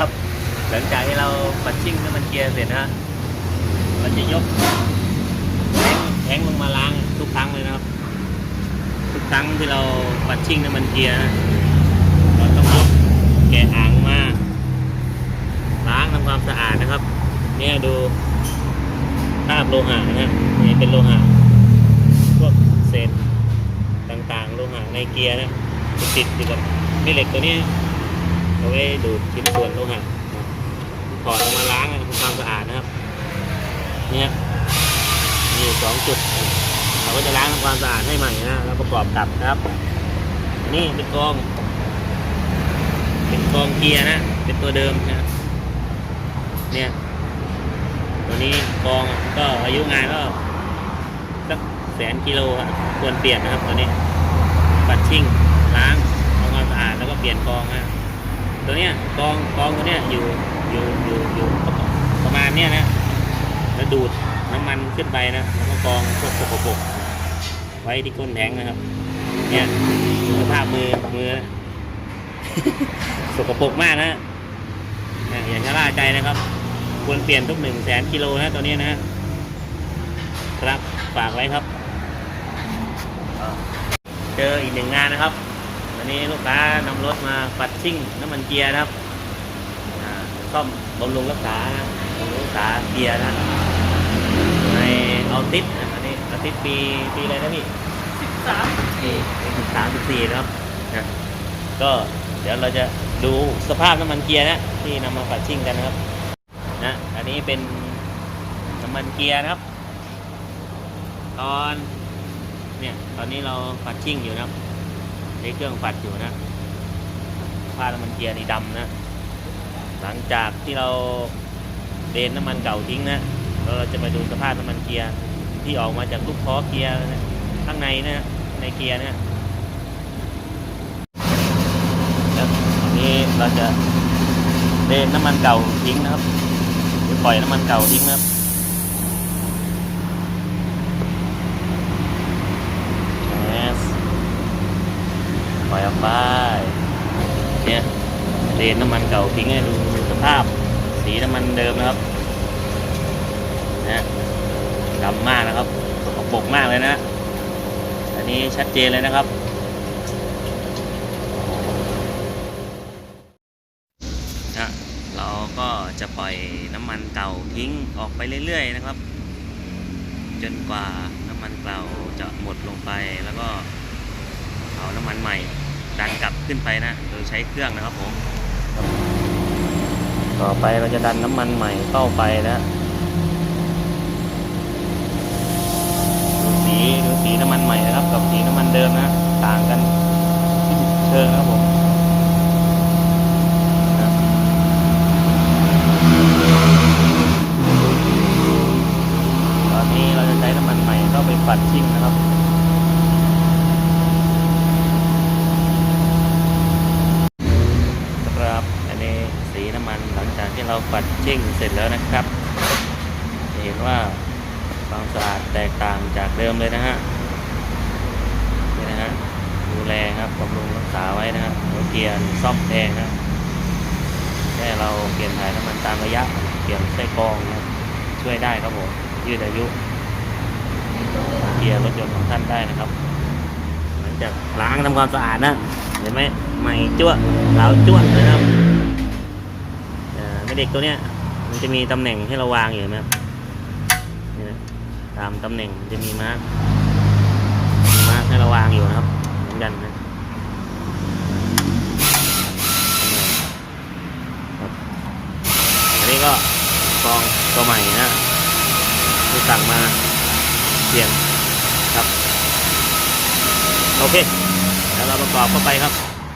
ครับ หลังจากที่เราปัดชิ่งน้ำมันเกียร์เสร็จนะฮะเราจะยกแทงแทงลงมาล้างทุกครั้งเลยนะครับ ทุกครั้งที่เราปัดชิ่งน้ำมันเกียร์นะเราต้องยกแกะอ่างมาล้างทำความสะอาดนะครับ เนี่ยดูคราบโลหะนะฮะนี่เป็นโลหะพวกเศษต่างๆ โลหะในเกียร์นะจะติดอยู่กับนี่เหล็กตัวนี้ เอาไว้ดูดชิ้นส่วนโลหะถอดออกมาล้างทำความสะอาดนะครับ เนี่ยมีสองจุด เราก็จะล้างทำความสะอาดให้ใหม่นะแล้วประกอบกลับนะครับ นี่เป็นกอง เป็นกองเกียร์นะ เป็นตัวเดิมนะ เนี่ย ตัวนี้กองก็อายุงานก็สักแสนกิโลครับควรเปลี่ยนนะครับตัวนี้ ปัดชิ่งล้างทำความสะอาดแล้วก็เปลี่ยนกองนะ ตัวเนี้ยกองกองตัวเนี้ยอยู่อยู่อยู่อยู่ประมาณเนี้ยนะแล้วดูดน้ำมันขึ้นไปนะแล้วก็กองพวกสกปรกไว้ที่ก้นแทงนะครับ เนี่ยดูสภาพมือมือสกปรกมากนะเนี่ยอย่าชะล่าใจนะครับ ควรเปลี่ยนทุกหนึ่งแสนกิโลนะตัวนี้นะครับฝากไว้ครับ เจออีกหนึ่งงานนะครับ วันนี้ลูกค้านำรถมาปัดชิ่งน้ำมันเกียร์นะครับอ่าซ่อมบำรุงรักษานะบำรุงรักษาเกียร์นะในเอาติดอันนี้เอาติดปีปีอะไรนะพี่สิบสามปีสิบสามสิบสี่นะครับนะก็เดี๋ยวเราจะดูสภาพน้ำมันเกียร์นะที่นำมาปัดชิ่งกันนะครับนะอันนี้เป็นน้ำมันเกียร์นะครับ ตอนเนี่ยตอนนี้เราปัดชิ่งอยู่นะครับ ใช้เครื่องปัดอยู่นะผ้าน้ำมันเกียร์นี่ดำนะ หลังจากที่เราเดนน้ำมันเก่าทิ้งนะเราจะมาดูสภาพน้ำมันเกียร์ที่ออกมาจากลูกคอเกียร์ข้างในนะในเกียร์นะแล้วอันนี้เราจะเดนน้ำมันเก่าทิ้งนะครับจะปล่อยน้ำมันเก่าทิ้งนะครับ Yes ป ล่อยออกไปเนี่ยเดนน้ำมันเก่าทิ้งให้ดูสภาพ สีน้ำมันเดิมนะครับนะดำมากนะครับสกปรกมากเลยนะอันนี้ชัดเจนเลยนะครับนะเราก็จะปล่อยน้ำมันเก่าทิ้งออกไปเรื่อยๆนะครับ จนกว่าน้ำมันเก่าจะหมดลงไปแล้วก็เอาน้ำมันใหม่ ดันกลับขึ้นไปนะโดยใช้เครื่องนะครับผม ต่อไปเราจะดันน้ำมันใหม่เข้าไปนะดูสีดูสีน้ำมันใหม่นะครับ กับสีน้ำมันเดิมนะ ต่างกันเชิงนะครับผมตอนนี้เราจะใช้น้ำมันใหม่เข้าไปปัดชิ่งนะครับอันนี้สีน้ำมันหลังจากที่ เราปัดชิ่งเสร็จแล้วนะครับเห็นว่าความสะอาดแตกต่างจากเดิมเลยนะฮะนี่นะฮะดูแลครับบำรุงรักษาไว้นะครับหัวเกียร์ซ่อมแพงนะแค่เราเปลี่ยนถ่ายน้ำมันตามระยะ เปลี่ยนไส้กรองนะช่วยได้ครับผมยืดอายุเกียร์รถยนต์ของท่านได้นะครับหลังจากล้างทำความสะอาดนะเห็นไหมใหม่จ้วะเหลาจ้วะเลยนะครับ เด็กตัวเนี้ยมันจะมีตำแหน่งให้เราวางอยู่นไหมครับนี่นะตามตำแหน่งจะมีมาร์กมีมาร์กให้เราวางอยู่นะครับเหมือนกันนะครับอันนี้ก็กองตัวใหม่นะที่สั่งมาเปลี่ยนครับ โอเค แล้วเราประกอบเข้าไปครับ